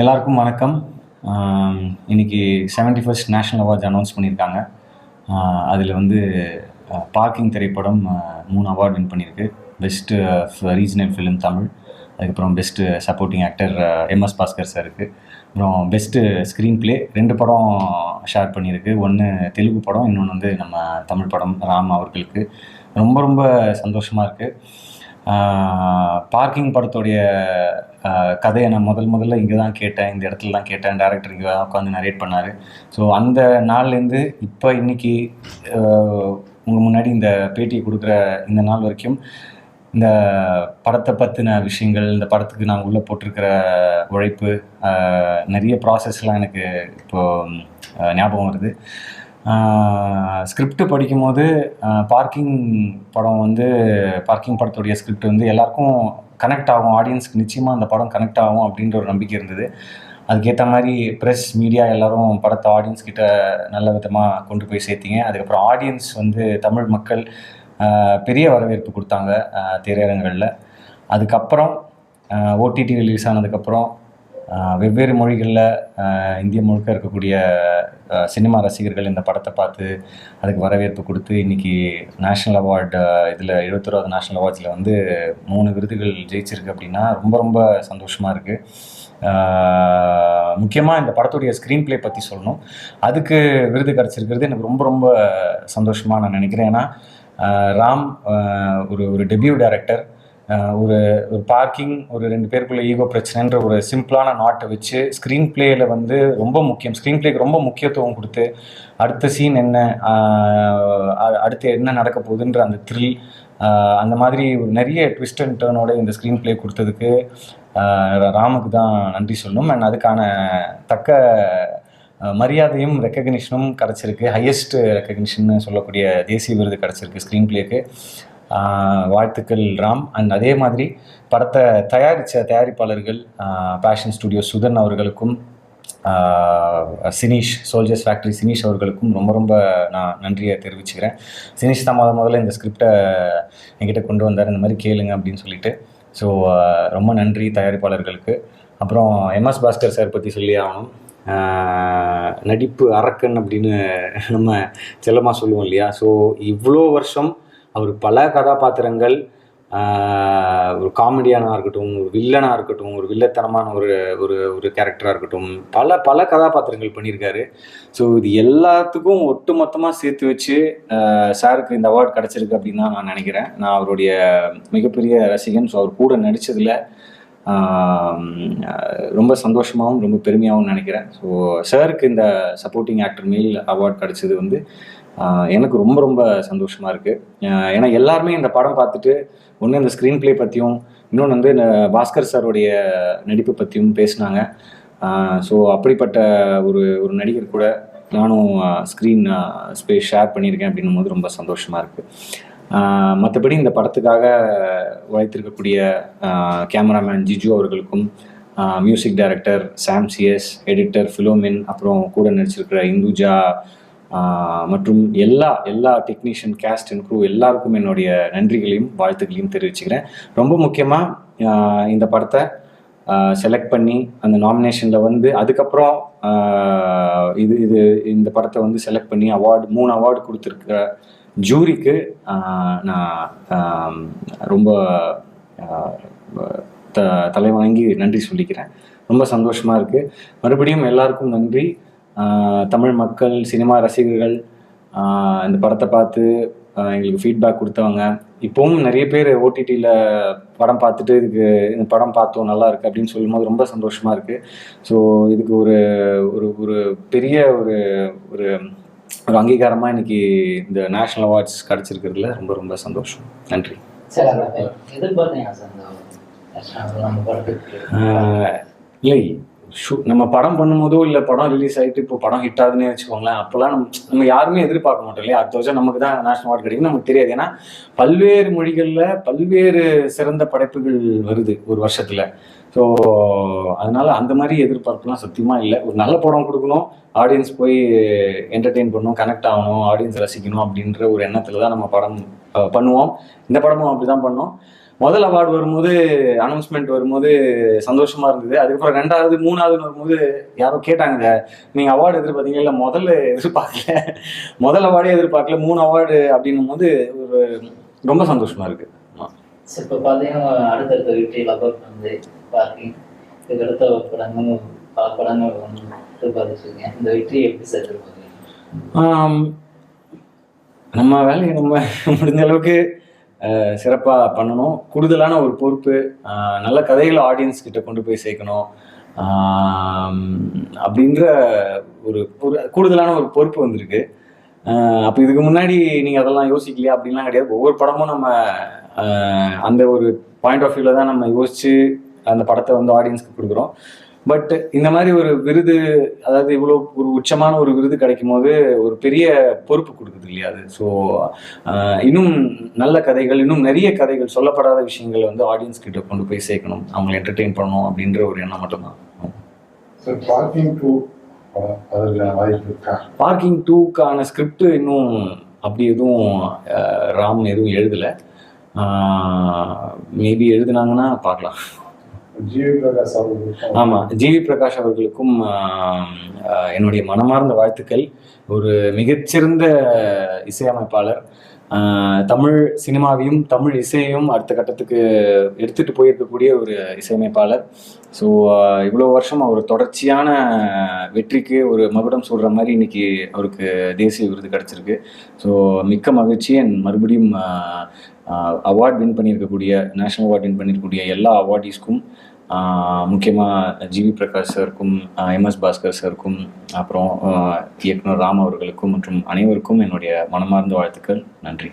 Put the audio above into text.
எல்லாருக்கும் வணக்கம். இன்றைக்கி இன்னைக்கு seventy first national awards announce பண்ணியிருக்காங்க அதில் வந்து பார்க்கிங் திரைப்படம் மூணு அவார்ட் வின் பண்ணியிருக்கு. Best regional film Tamil. அதுக்கப்புறம் best supporting actor MS Bhaskar சாருக்கு அப்புறம் பெஸ்ட்டு ஸ்க்ரீன் ப்ளே ரெண்டு படம் ஷேர் பண்ணியிருக்கு. ஒன்று தெலுங்கு படம் இன்னொன்று வந்து நம்ம தமிழ் படம் ராம் அவர்களுக்கு. ரொம்ப ரொம்ப சந்தோஷமாக இருக்குது பார்க்கிங் படத்துடைய கதையை நான் முதல் முதல்ல இங்கே தான் கேட்டேன். இந்த இடத்துல தான் கேட்டேன். டேரக்டர் இங்கே தான் உட்காந்து நரேட் பண்ணார். ஸோ அந்த நாள்லேருந்து இப்போ இன்னைக்கு உங்கள் முன்னாடி இந்த பேட்டியை கொடுக்குற இந்த நாள் வரைக்கும் இந்த படத்தை பற்றின விஷயங்கள் இந்த படத்துக்கு நான் உள்ளே போட்டிருக்கிற உழைப்பு நிறைய ப்ராசஸ்லாம் எனக்கு இப்போது ஞாபகம் வருது. ஸ்கிரிப்ட் படிக்கும்போது பார்க்கிங் படம் வந்து பார்க்கிங் படத்துடைய ஸ்கிரிப்ட் வந்து எல்லாருக்கும் கனெக்ட் ஆகும். ஆடியன்ஸ்க்கு நிச்சயமாக அந்த படம் கனெக்ட் ஆகும் அப்படின்ற ஒரு நம்பிக்கை இருந்தது. அதுக்கேற்ற மாதிரி ப்ரெஸ் மீடியா எல்லோரும் படத்தை ஆடியன்ஸ் கிட்ட நல்ல விதமாக கொண்டு போய் சேர்த்திங்க. அதுக்கப்புறம் ஆடியன்ஸ் வந்து தமிழ் மக்கள் பெரிய வரவேற்பு கொடுத்தாங்க திரையரங்குகளில். அதுக்கப்புறம் ஓடிடி ரிலீஸ் ஆனதுக்கப்புறம் வெவ்வேறு மொழிகளில் இந்திய முழுக்க இருக்கக்கூடிய சினிமா ரசிகர்கள் இந்த படத்தை பார்த்து அதுக்கு வரவேற்பு கொடுத்து இன்னைக்கு நேஷ்னல் அவார்டு இதில் எழுபத்தொராவது நேஷ்னல் அவார்ட்ஸில் வந்து மூணு விருதுகள் ஜெயிச்சிருக்கு அப்படின்னா ரொம்ப ரொம்ப சந்தோஷமாக இருக்குது முக்கியமாக இந்த படத்துடைய ஸ்க்ரீன் ப்ளே பற்றி சொல்லணும். அதுக்கு விருது கிடச்சிருக்கிறது எனக்கு ரொம்ப ரொம்ப சந்தோஷமாக நான் நினைக்கிறேன். ஏன்னா ராம் ஒரு ஒரு டெபியூ டேரக்டர் ஒரு ஒரு பார்க்கிங் ஒரு ரெண்டு பேருக்குள்ள ஈகோ பிரச்சனைன்ற ஒரு சிம்பிளான நாட்டை வச்சு ஸ்க்ரீன் பிளேயில் வந்து ரொம்ப முக்கியம். ஸ்க்ரீன் பிளேக்கு ரொம்ப முக்கியத்துவம் கொடுத்து அடுத்த சீன் என்ன அடுத்து என்ன நடக்க போகுதுன்ற அந்த த்ரில் அந்த மாதிரி நிறைய ட்விஸ்ட் அண்ட் டேர்னோட இந்த ஸ்க்ரீன் ப்ளே கொடுத்ததுக்கு ராமுக்கு தான் நன்றி சொல்லணும். அண்ட் அதுக்கான தக்க மரியாதையும் ரெக்கக்னிஷனும் கிடச்சிருக்கு. ஹையஸ்ட் ரெக்கக்னிஷன் சொல்லக்கூடிய தேசிய விருது கிடச்சிருக்கு ஸ்க்ரீன் ப்ளேக்கு வாழ்த்துக்கள் ராம். அண்ட் அதே மாதிரி படத்தை தயாரித்த தயாரிப்பாளர்கள் பேஷன் ஸ்டுடியோ சுதன் அவர்களுக்கும் சினிஷ் சினீஷ் சோல்ஜர்ஸ் ஃபேக்ட்ரி சினீஷ் அவர்களுக்கும் ரொம்ப ரொம்ப நான் நன்றியை தெரிவிச்சுக்கிறேன். சினீஷ் தான் முத முதல்ல இந்த ஸ்கிரிப்டை என்கிட்ட கொண்டு வந்தார். இந்த மாதிரி கேளுங்க அப்படின்னு சொல்லிட்டு. ஸோ ரொம்ப நன்றி தயாரிப்பாளர்களுக்கு. அப்புறம் எம்எஸ் பாஸ்கர் சார் பற்றி சொல்லி ஆகணும். நடிப்பு அரக்கன் அப்படின்னு நம்ம செல்லமாக சொல்லுவோம் இல்லையா? ஸோ இவ்வளோ வருஷம் அவர் பல கதாபாத்திரங்கள் ஒரு காமெடியானாக இருக்கட்டும் ஒரு வில்லனாக இருக்கட்டும் ஒரு வில்லத்தனமான ஒரு ஒரு ஒரு கேரக்டராக இருக்கட்டும் பல பல கதாபாத்திரங்கள் பண்ணியிருக்காரு. ஸோ இது எல்லாத்துக்கும் ஒட்டு மொத்தமாக சேர்த்து வச்சு சாருக்கு இந்த அவார்டு கிடச்சிருக்கு அப்படின்னு தான் நான் நினைக்கிறேன். நான் அவருடைய மிகப்பெரிய ரசிகன். ஸோ அவர் கூட நடித்ததில் ரொம்ப சந்தோஷமாகவும் ரொம்ப பெருமையாகவும் நினைக்கிறேன். ஸோ சாருக்கு இந்த சப்போர்ட்டிங் ஆக்டர் மேல் அவார்ட் கிடச்சது வந்து எனக்கு ரொம்ப ரொம்ப சந்தோஷமாக இருக்குது ஏன்னா எல்லாருமே இந்த படம் பார்த்துட்டு ஒன்று இந்த ஸ்க்ரீன் ப்ளே பற்றியும் இன்னொன்று வந்து இந்த பாஸ்கர் சாருடைய நடிப்பு பற்றியும் பேசினாங்க. ஸோ அப்படிப்பட்ட ஒரு ஒரு நடிகர் கூட நானும் ஸ்க்ரீன் ஸ்பேஸ் ஷேர் பண்ணியிருக்கேன் அப்படின்னும் போது ரொம்ப சந்தோஷமாக இருக்குது மற்றபடி இந்த படத்துக்காக உழைத்திருக்கக்கூடிய கேமராமேன் ஜிஜு அவர்களுக்கும் music director Sam CS editor Philomin அப்புறம் கூட நடிச்சிருக்கிற இந்துஜா மற்றும் எல்லா எல்லா டெக்னீஷியன் கேஸ்ட் அண்ட் க்ரூ எல்லாருக்கும் என்னுடைய நன்றிகளையும் வாழ்த்துக்களையும் தெரிவிச்சுக்கிறேன். ரொம்ப முக்கியமாக இந்த படத்தை செலக்ட் பண்ணி அந்த நாமினேஷனில் வந்து அதுக்கப்புறம் இது இது இந்த படத்தை வந்து செலக்ட் பண்ணி அவார்டு மூணு அவார்டு கொடுத்துருக்க ஜூரிக்கு நான் ரொம்ப த தலைவணங்கி நன்றி சொல்லிக்கிறேன். ரொம்ப சந்தோஷமாக இருக்குது மறுபடியும் எல்லாருக்கும் நன்றி. தமிழ் மக்கள் சினிமா ரசிகர்கள் இந்த படத்தை பார்த்து எங்களுக்கு ஃபீட்பேக் கொடுத்தவங்க. இப்போவும் நிறைய பேர் ஓடிடியில் படம் பார்த்துட்டு இதுக்கு இந்த படம் பார்த்தோம் நல்லா இருக்கு அப்படின்னு சொல்லும்போது ரொம்ப சந்தோஷமாக இருக்குது ஸோ இதுக்கு ஒரு ஒரு ஒரு பெரிய ஒரு ஒரு ஒரு அங்கீகாரமாக இன்னைக்கு இந்த நேஷ்னல் அவார்ட்ஸ் கிடச்சிருக்கிறதுல ரொம்ப ரொம்ப சந்தோஷம். நன்றி. இல்லை. ஷூ நம்ம படம் பண்ணும்போதோ இல்லை படம் ரிலீஸ் ஆகிட்டு இப்போ படம் ஹிட் ஆகுதுன்னு வச்சுக்கோங்களேன் அப்போல்லாம் நம்ம நம்ம யாருமே எதிர்பார்க்க மாட்டோம் இல்லையா? அடுத்த வருஷம் நமக்கு தான் நேஷனல் அவார்டு கிடைக்கும் நமக்கு தெரியாது. ஏன்னா பல்வேறு மொழிகளில் பல்வேறு சிறந்த படைப்புகள் வருது ஒரு வருஷத்தில். ஸோ அதனால அந்த மாதிரி எதிர்பார்ப்புலாம் சத்தியமாக இல்லை. ஒரு நல்ல படம் கொடுக்கணும் ஆடியன்ஸ் போய் என்டர்டெயின் பண்ணணும் கனெக்ட் ஆகணும் ஆடியன்ஸ் ரசிக்கணும் அப்படின்ற ஒரு எண்ணத்தில் தான் நம்ம படம் பண்ணுவோம். இந்த படமும் அப்படி தான் பண்ணோம். முதல் அவார்டு வரும்போது அனௌன்ஸ்மெண்ட் வரும்போது சந்தோஷமா இருந்தது. அதுக்கப்புறம் ரெண்டாவது மூணாவது வரும்போது யாரோ கேட்டாங்க நீங்க அவார்டு எதிர்பார்த்தீங்க இல்லை முதல்ல எதிர்பார்க்கல. முதல் அவார்டே எதிர்பார்க்கல மூணு அவார்டு அப்படின்னும் போது ஒரு ரொம்ப சந்தோஷமா இருக்கு. சார் இப்போ பார்த்தீங்கன்னா அடுத்தடுத்த வெற்றி லவர் வந்து பார்க்கிங் இதுக்கு அடுத்த படங்கள் பல படங்கள் எதிர்பார்த்துருக்கீங்க. இந்த வெற்றியை எப்படி சார் எதிர்பார்க்குறீங்க? நம்ம வேலையை நம்ம முடிஞ்ச அளவுக்கு சிறப்பாக பண்ணணும். கூடுதலான ஒரு பொறுப்பு நல்ல கதைகளை ஆடியன்ஸ் கிட்ட கொண்டு போய் சேர்க்கணும். அப்படின்ற ஒரு ஒரு கூடுதலான ஒரு பொறுப்பு வந்திருக்கு. அப்போ இதுக்கு முன்னாடி நீங்கள் அதெல்லாம் யோசிக்கலையா? அப்படின்லாம் கிடையாது. ஒவ்வொரு படமும் நம்ம அந்த ஒரு பாயிண்ட் ஆஃப் வியூவில் தான் நம்ம யோசித்து அந்த படத்தை வந்து ஆடியன்ஸ்க்கு கொடுக்குறோம். பட் இந்த மாதிரி ஒரு விருது அதாவது இவ்வளோ ஒரு உச்சமான ஒரு விருது கிடைக்கும் போது ஒரு பெரிய பொறுப்பு கொடுக்குது இல்லையா அது? ஸோ இன்னும் நல்ல கதைகள் இன்னும் நிறைய கதைகள் சொல்லப்படாத விஷயங்களை வந்து ஆடியன்ஸ் கிட்ட கொண்டு போய் சேர்க்கணும். அவங்களை என்டர்டெயின் பண்ணணும் அப்படின்ற ஒரு எண்ணம் மட்டும்தான். சார் பார்க்கிங் டூக்கான ஸ்கிரிப்ட் இன்னும் அப்படி எதுவும் ராம் எதுவும் எழுதலை. மேபி எழுதுனாங்கன்னா பார்க்கலாம். ஜிவி பிரகாஷ் அவர்களுக்கும். ஆமா ஜிவி பிரகாஷ் அவர்களுக்கும் என்னுடைய மனமார்ந்த வாழ்த்துக்கள். ஒரு மிகச்சிறந்த இசையமைப்பாளர். தமிழ் சினிமாவையும் தமிழ் இசையையும் அடுத்த கட்டத்துக்கு எடுத்துட்டு போயிருக்கக்கூடிய ஒரு இசையமைப்பாளர். ஸோ இவ்வளோ வருஷம் அவர் தொடர்ச்சியான வெற்றிக்கு ஒரு மகுடம் சூடுற மாதிரி இன்னைக்கு அவருக்கு தேசிய விருது கிடச்சிருக்கு. ஸோ மிக்க மகிழ்ச்சி. அண்ட் மறுபடியும் அவார்ட் வின் பண்ணியிருக்கக்கூடிய நேஷனல் அவார்ட் வின் பண்ணியிருக்கக்கூடிய எல்லா அவார்டீஸ்க்கும் முக்கியமாக ஜிவி பிரகாஷ் சாருக்கும் எம்எஸ் பாஸ்கர் சாருக்கும் அப்புறம் இயக்குனர் ராம் அவர்களுக்கும் மற்றும் அனைவருக்கும் என்னுடைய மனமார்ந்த வாழ்த்துக்கள். நன்றி.